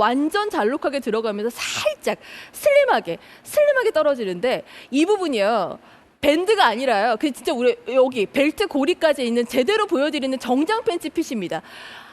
완전 잘록하게 들어가면서 살짝 슬림하게 슬림하게 떨어지는데 이 부분이요. 밴드가 아니라요. 그 진짜 우리 여기 벨트 고리까지 있는 제대로 보여드리는 정장 팬츠 핏입니다.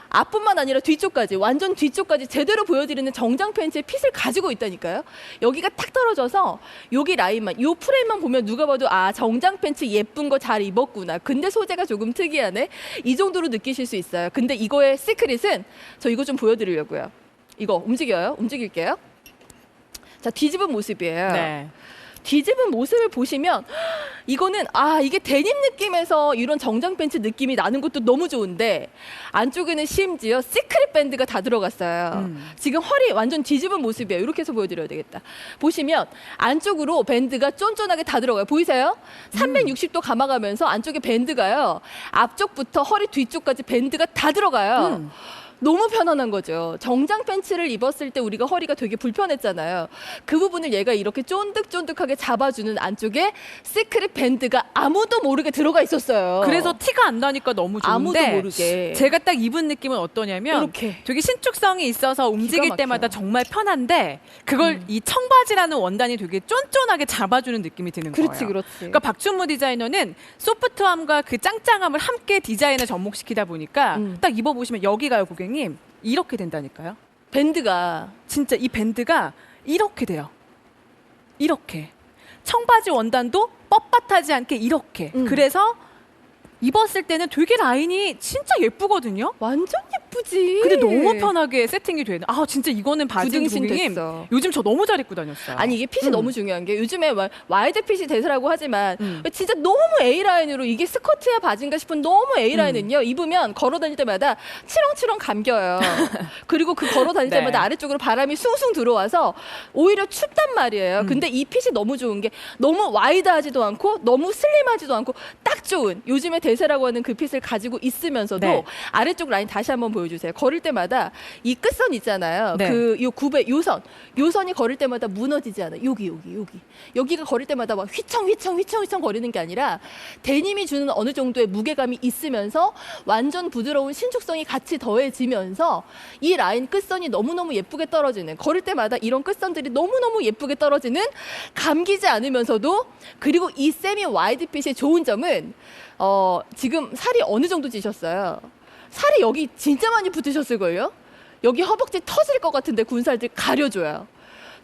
앞뿐만 아니라 뒤쪽까지 완전 뒤쪽까지 제대로 보여드리는 정장 팬츠의 핏을 가지고 있다니까요. 여기가 탁 떨어져서 여기 라인만 요 프레임만 보면 누가 봐도 아 정장 팬츠 예쁜 거 잘 입었구나. 근데 소재가 조금 특이하네. 이 정도로 느끼실 수 있어요. 근데 이거의 시크릿은 저 이거 좀 보여드리려고요. 이거 움직여요. 움직일게요. 자 뒤집은 모습이에요. 네. 뒤집은 모습을 보시면 이거는 아 이게 데님 느낌에서 이런 정장 팬츠 느낌이 나는 것도 너무 좋은데 안쪽에는 심지어 시크릿 밴드가 다 들어갔어요. 음. 지금 허리 완전 뒤집은 모습이에요. 이렇게 해서 보여드려야 되겠다. 보시면 안쪽으로 밴드가 쫀쫀하게 다 들어가요. 보이세요? 360도 감아가면서 안쪽에 밴드가요. 앞쪽부터 허리 뒤쪽까지 밴드가 다 들어가요. 음. 너무 편안한 거죠. 정장 팬츠를 입었을 때 우리가 허리가 되게 불편했잖아요. 그 부분을 얘가 이렇게 쫀득쫀득하게 잡아주는 안쪽에 시크릿 밴드가 아무도 모르게 들어가 있었어요. 그래서 티가 안 나니까 너무 좋은데 아무도 모르게 제가 딱 입은 느낌은 어떠냐면 이렇게. 되게 신축성이 있어서 움직일 막혀. 때마다 정말 편한데 그걸 음. 이 청바지라는 원단이 되게 쫀쫀하게 잡아주는 느낌이 드는 그렇지 거예요. 그렇지. 그러니까 박준무 디자이너는 소프트함과 그 짱짱함을 함께 디자인에 접목시키다 보니까 음. 딱 입어보시면 여기가요 고객님 이렇게 된다니까요. 밴드가 진짜 이 밴드가 이렇게 돼요. 이렇게 청바지 원단도 뻣뻣하지 않게 이렇게. 음. 그래서 입었을 때는 되게 라인이 진짜 예쁘거든요. 완전 예쁘지. 근데 너무 편하게 세팅이 되는. 아 진짜 이거는 바지 구등신 고객님. 됐어. 요즘 저 너무 잘 입고 다녔어요. 아니 이게 핏이 음. 너무 중요한 게 요즘에 와- 와이드 핏이 대세라고 하지만 음. 진짜 너무 A 라인으로 이게 스커트야 바지인가 싶은 너무 A 음. 라인은요 입으면 걸어 다닐 때마다 치렁치렁 감겨요. 그리고 그 걸어 다닐 네. 때마다 아래쪽으로 바람이 숭숭 들어와서 오히려 춥단 말이에요. 음. 근데 이 핏이 너무 좋은 게 너무 와이드하지도 않고 너무 슬림하지도 않고 딱 좋은 요즘에 대세라고 하는 그 핏을 가지고 있으면서도 네. 아래쪽 라인 다시 한번 보여주세요. 걸을 때마다 이 끝선 있잖아요. 네. 그요 굽의 요선, 요선이 걸을 때마다 무너지지 않아. 요 여기 여기 여기 여기가 걸을 때마다 막 휘청 휘청 휘청 휘청 거리는 게 아니라 데님이 주는 어느 정도의 무게감이 있으면서 완전 부드러운 신축성이 같이 더해지면서 이 라인 끝선이 너무 너무 예쁘게 떨어지는 걸을 때마다 이런 끝선들이 너무 너무 예쁘게 떨어지는 감기지 않으면서도 그리고 이 세미 와이드 핏의 좋은 점은 어 지금 살이 어느 정도 찌셨어요? 살이 여기 진짜 많이 붙으셨을걸요? 여기 허벅지 터질 것 같은데 군살들 가려줘요.